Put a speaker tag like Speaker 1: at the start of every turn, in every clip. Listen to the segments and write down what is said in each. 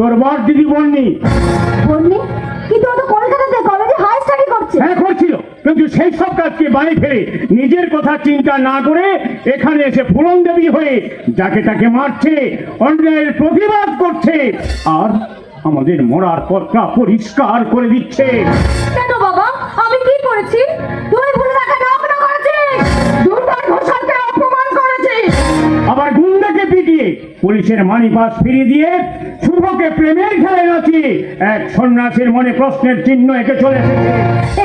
Speaker 1: তোর বর দিদি বলনি
Speaker 2: বললি কিন্তু ও তো কলকাতাতে কলেজে হাই স্টাডি করছে।
Speaker 1: হ্যাঁ করছিল। কিন্তু সেই সব কাজকে বাড়ি ফেলে নিজের কথা চিন্তা না করে এখানে এসে ফুলন দেবী হয়ে যাকে তাকে মারছে অন্যায়ের প্রতিবাদ করছে আর আমাদের মরার পথটা পরিষ্কার করে দিচ্ছে।
Speaker 2: কেন বাবা? আমি কি করেছি? তুই ভুলে রাখা নগ্ন করেছিস
Speaker 3: দুর্বার ঘোষালকে অপমান করেছিস
Speaker 1: আবার গুন্ডাকে পিটিয়ে পুলিশের মানি পাস ফিরিয়ে দিয়ে শুভকে প্রেমের খেলায় নাচিয়ে এক সন্ন্যাসীর মনে প্রশ্নের চিহ্ন এঁকে চলে এসেছে।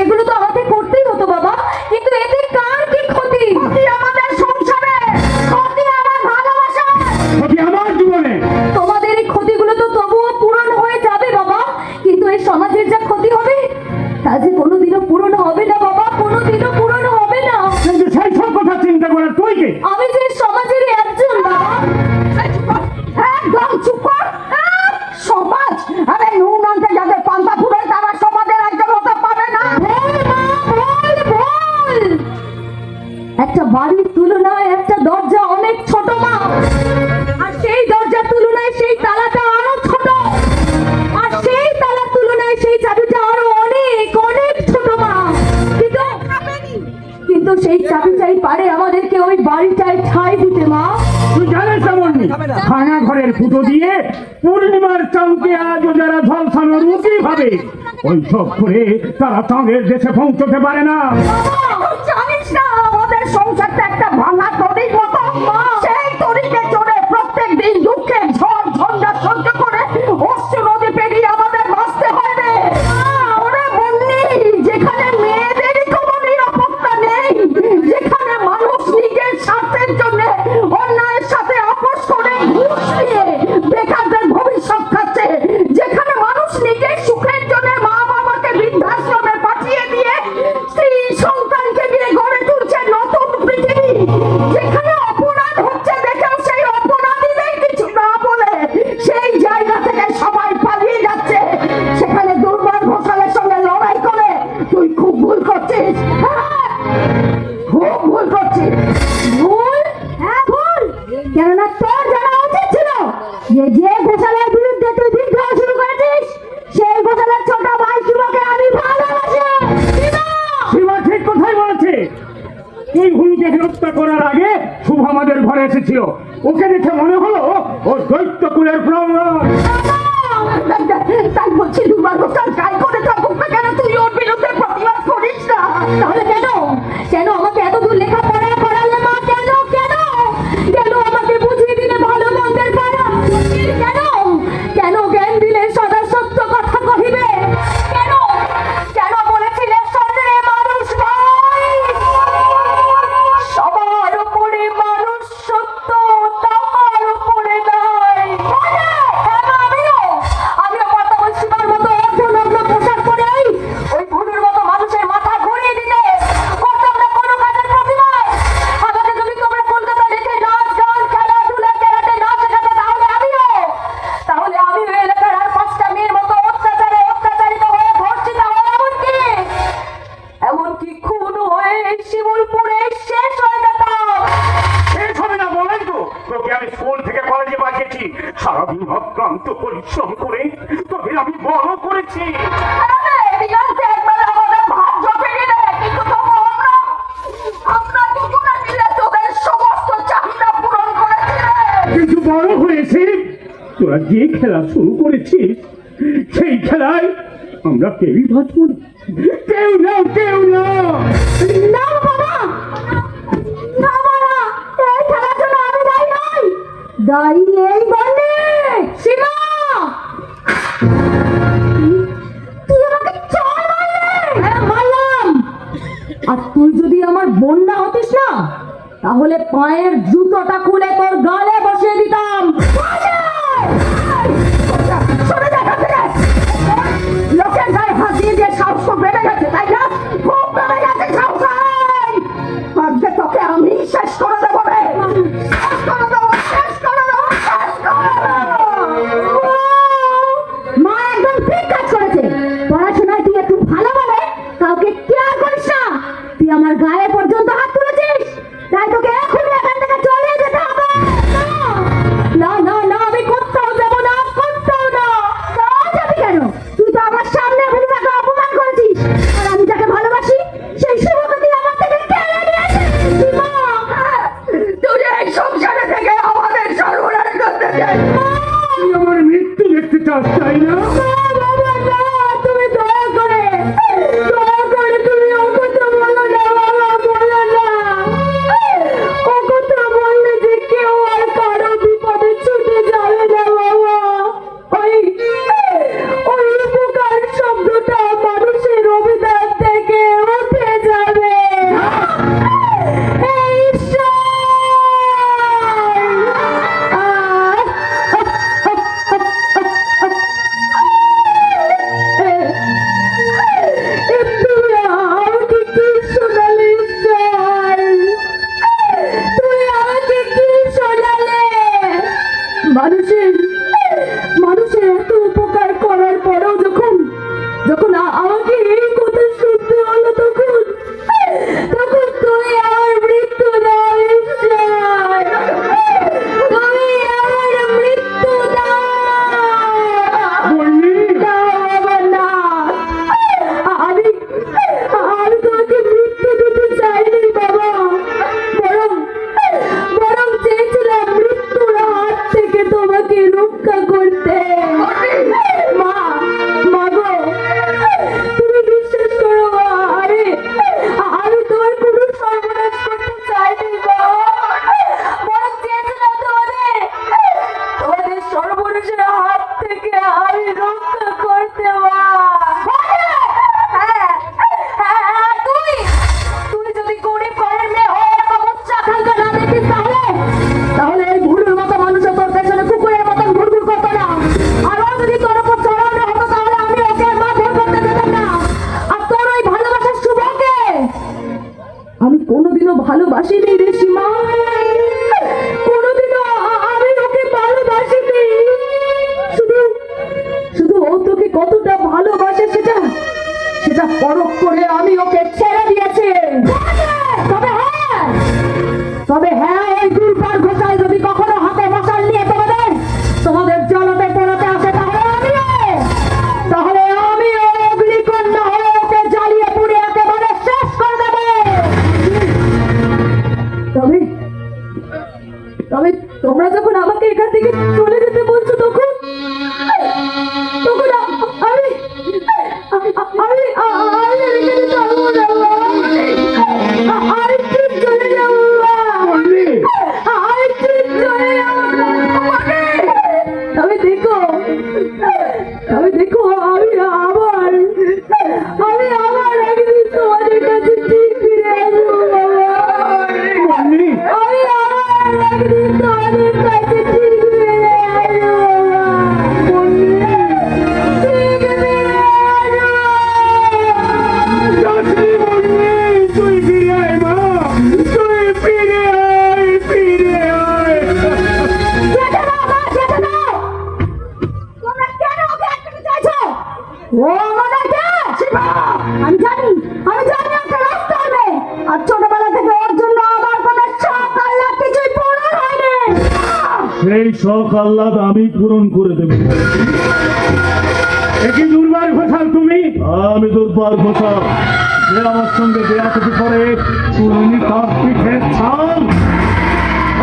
Speaker 2: এগুলো তো আমাকে করতেই হতো বাবা। কিন্তু এতে কার কি ক্ষতি?
Speaker 3: ক্ষতি আমাদের সংসারে।
Speaker 2: ক্ষতি আমার ভালোবাসা
Speaker 1: ক্ষতি আমার জীবনে।
Speaker 2: তোমাদের এই ক্ষতিগুলো তো তবুও পূরণ হয়ে যাবে বাবা। কিন্তু এই সমাজের যা ক্ষতি হবে তা যে কোনোদিনও পূরণ হবে না বাবা। কোনোদিনও পূরণ হবে না।
Speaker 1: কিন্তু সেই সব কথা চিন্তা করার তুই কে?
Speaker 2: সেই চাবিটাই পারে আমাদেরকে ওই বাড়িটায় ঠাই দিতে মা।
Speaker 1: তুই জানিস এমন ভাঙা ঘরের ফুটো দিয়ে পূর্ণিমার চাঁদকে আজও যারা ঝলসানো উচিত ভাবে ওই সব করে তারা চাঁদের দেশে পৌঁছতে পারে না। এসেছিল ওকে দেখে মনে হলো, ও দৈত্য কুলের প্রমাণ
Speaker 3: তাই বলছি, দুবার করে কেন? তুই ওর বিরুদ্ধে প্রতিবাদ করিস না।
Speaker 2: তাহলে কেন? কেন আমাকে এত দূর লেখাপড়া শিমুলপুরে শেষ হয়ে যেতাম
Speaker 1: শেষ হবে না বলেন তো। তোকে আমি স্কুল থেকে কলেজে পাঠিয়েছি। সারাদিন অক্লান্ত পরিশ্রম করে তোকে আমি বড় করেছি।
Speaker 3: করেছি।
Speaker 1: বড় হয়েছে। তোরা যে খেলা শুরু করেছিস সেই খেলায় আমরা কেউই বাঁচব না। কেউ না কেউ
Speaker 2: পরখ করে আমি ওকে ছেড়ে দিয়েছি। তবে হ্যাঁ তবে হ্যাঁ ওই দুর্বার শখ
Speaker 4: আহ্লাদ আমি পূরণ করে দেব। একই দুর্বার ঘোষাল তুমি? আমি দুর্বার ঘোষাল যে আমার সঙ্গে দেয়া কিছু করে তুমি তার পিঠে ছাল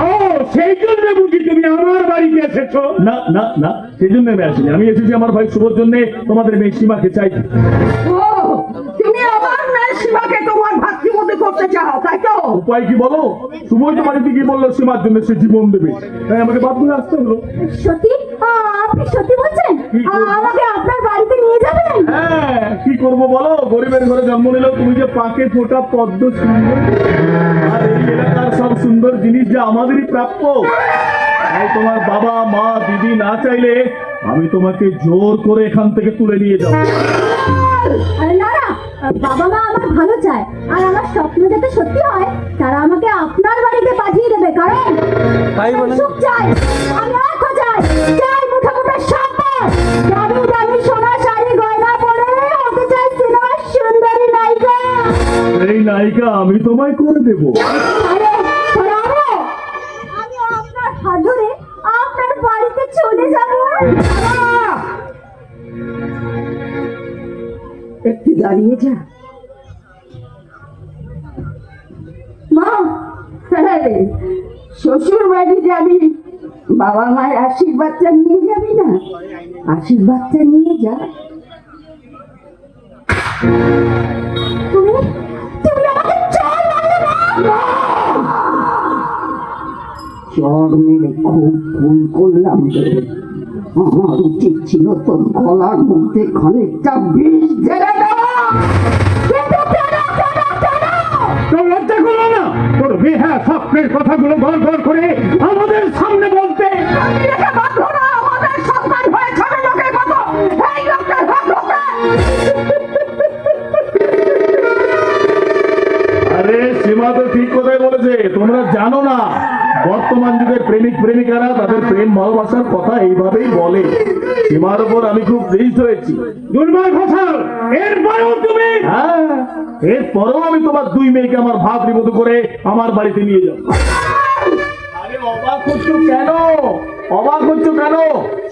Speaker 4: ও সেই জন্য বুঝি তুমি আমার বাড়িতে এসেছ। না না না সেই জন্য আমি আসিনি। আমি এসেছি আমার ভাই শুভর জন্য। তোমাদের মেয়ে সীমাকে চাই।
Speaker 3: ও করতে চাও তাই তো?
Speaker 4: উপায় কি বলো? তো বাড়িতে গিয়ে বলল সীমার জন্য সে জীবন দেবে। তাই আমাকে বাধ্য হয়ে আসতে হলো।
Speaker 2: সত্যি? আপনি সত্যি বলছেন? আমাকে আপনার বাড়িতে নিয়ে যাবেন?
Speaker 4: হ্যাঁ কি করব বলো? গরিবের ঘরে জন্ম নিলেও তুমি যে পাকে ফোটা পদ্ম সুন্দর আর এই এলাকার সব সুন্দর জিনিস যে আমাদেরই প্রাপ্য। তাই তোমার বাবা মা দিদি না চাইলে আমি তোমাকে জোর করে এখান থেকে তুলে নিয়ে যাব।
Speaker 2: না বাবা মা আমার ভালো চায়। আর আমার স্বপ্ন যাতে সত্যি হয় তারা আমাকে আপনার বাড়িতে পাঠিয়ে দেবে কারণ আমি সুখ চাই আমি অর্থ চাই চাই মুঠো মুঠো সম্পদ দামি দামি সোনা শাড়ি গয়না পরে হতে চাই সিনেমার সুন্দরী নায়িকা।
Speaker 4: এই নায়িকা আমি তোমায় করে দেবো।
Speaker 3: দাঁড়িয়ে যা।
Speaker 2: মা
Speaker 3: হ্যাঁ, শ্বশুর বাড়ি যাবি বাবা মায়ের আশীর্বাদটা নিয়ে যাবি না? আশীর্বাদটা নিয়ে যা। চর মেরে খুব ভুল করলাম আমার উচিত ছিল তোর গলার মধ্যে খানিকটা বিষ ঢেলে দেওয়া। লোকের মতো। এই লোকটার হাত ধরে
Speaker 4: আরে সীমা তো ঠিক কথাই বলেছে তোমরা জানো না বর্তমান যুগের প্রেমিক প্রেমিকারা তাদের প্রেম ভালোবাসার কথা এইভাবেই বলে। সীমার উপর আমি খুব হয়েছি।
Speaker 1: দুর্বল এরপরেও তুমি?
Speaker 4: হ্যাঁ এরপরেও আমি তোমার দুই মেয়েকে আমার ভাতৃ মতো করে আমার বাড়িতে নিয়ে যাব। অবাক হচ্ছ কেন? অবাক হচ্ছ কেন?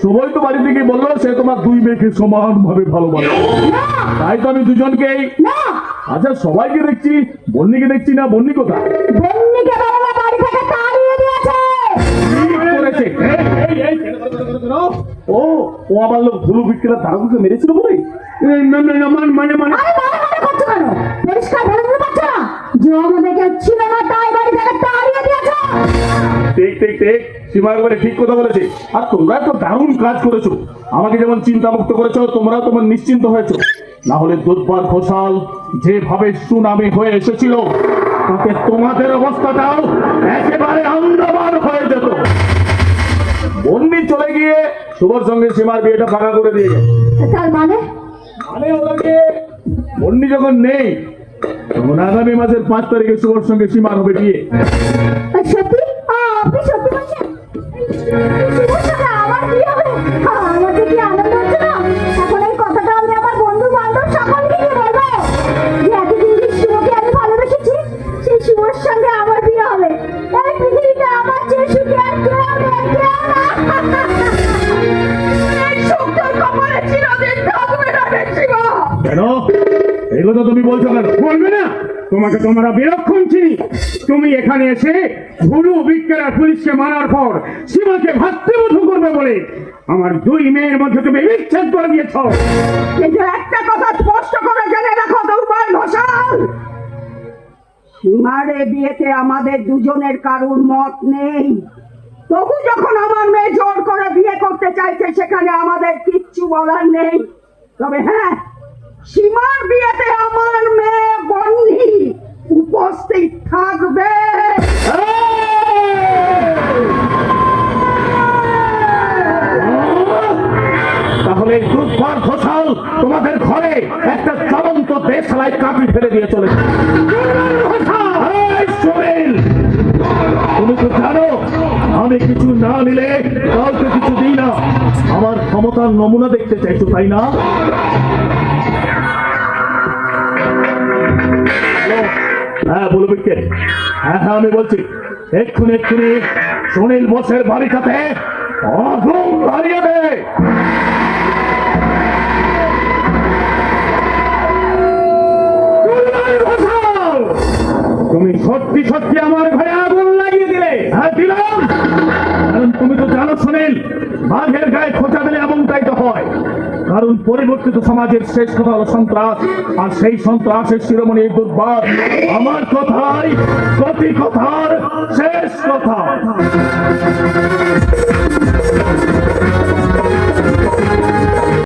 Speaker 4: শুভই তো বাড়ি থেকে বলল সে তোমার দুই মেয়েকে সমান ভাবে ভালোবাসে তাই তো আমি দুজনকেই আচ্ছা সবাইকে দেখছি বন্নিকে দেখছি না
Speaker 2: বাবা বাড়ি থেকে তাড়িয়ে দিয়েছে।
Speaker 4: করেছে? ও ও আমার লোক ভুলু বিক্রেতা তারকুকে মেরেছিল বলে?
Speaker 1: মানে মানে মানে।
Speaker 2: আরে করছ কেন? পরিষ্কার বলে দিতে পারছ না? যে আমাদের ছিল না তাই বাড়ি থেকে তাড়িয়ে দিয়েছে।
Speaker 4: ঠিক ঠিক ঠিক সীমা একবারে ঠিক কথা বলেছে। আর তোমরা তো দারুণ কাজ করেছ। আমাকে যেমন চিন্তা মুক্ত করেছ তোমরা তোমার নিশ্চিন্ত হয়েছো। না হলে দুর্বার ঘোষাল যেভাবে সুনামি হয়ে এসেছিল তাতে তোমাদের অবস্থাটাও একেবারে আন্দামান হয়ে যেত। বন্নি চলে গিয়ে শুভর সঙ্গে সীমার বিয়েটা ফাঁকা করে দিয়ে
Speaker 2: তার মানে?
Speaker 4: মানে ওদেরকে বন্নি যখন নেই তখন আগামী মাসের পাঁচ তারিখে শুভর সঙ্গে সীমার হবে বিয়ে।
Speaker 2: সেই শুভর সঙ্গে আমার বিয়ে
Speaker 4: কেন? কথা তুমি বলছো
Speaker 1: তোমাকে তোমরা বিলক্ষণ চিনি তুমি এখানে এসে ভুলু বিক্রেতা পুলিশকে মারার পর সীমাকে ভাতৃবধূ করবে বলে আমার দুই মেয়ের মধ্যে তুমি বিচ্ছেদ করে দিয়েছ।
Speaker 3: কিন্তু একটা কথা স্পষ্ট করে জেনে রাখো, দুর্বল ঘোষাল। সীমারে বিয়েতে আমাদের দুজনের কারুর মত নেই। তবু যখন আমার মেয়ে জোর করে বিয়ে করতে চাইছে, সেখানে আমাদের কিচ্ছু বলার নেই। তবে হ্যাঁ সীমার বিয়েতে আমার মেয়ে বন্নি উপস্থিত থাকবে।
Speaker 4: তাহলে এই দুর্বার ঘোষাল তোমাদের ঘরে একটা চলন্ত দেশলাই কাপি ফেলে দিয়ে চলেছে তুমি তো জানো, আমি কিছু না নিলে কাউকে কিছু দিই না। আমার ক্ষমতার নমুনা দেখতে চাইছো, তাই না? হ্যাঁ বলো বিকে হ্যাঁ হ্যাঁ আমি বলছি, এক্ষুনি এক্ষুনি সুনীল বোসের বাড়িটাতে আগুন ধরিয়ে দে।
Speaker 1: তুমি সত্যি সত্যি আমার ঘরে আগুন লাগিয়ে দিলে।
Speaker 4: হ্যাঁ দিলাম। কারণ তুমি তো জানো সুনীল, বাঘের গায়ে খোঁচা দিলে এমনটাই তো হয় কারণ পরিবর্তিত সমাজের শেষ কথা হলো সন্ত্রাস। আর সেই সন্ত্রাসের শিরোমণি দুর্বার। আমার কথাই প্রতি কথার শেষ কথা।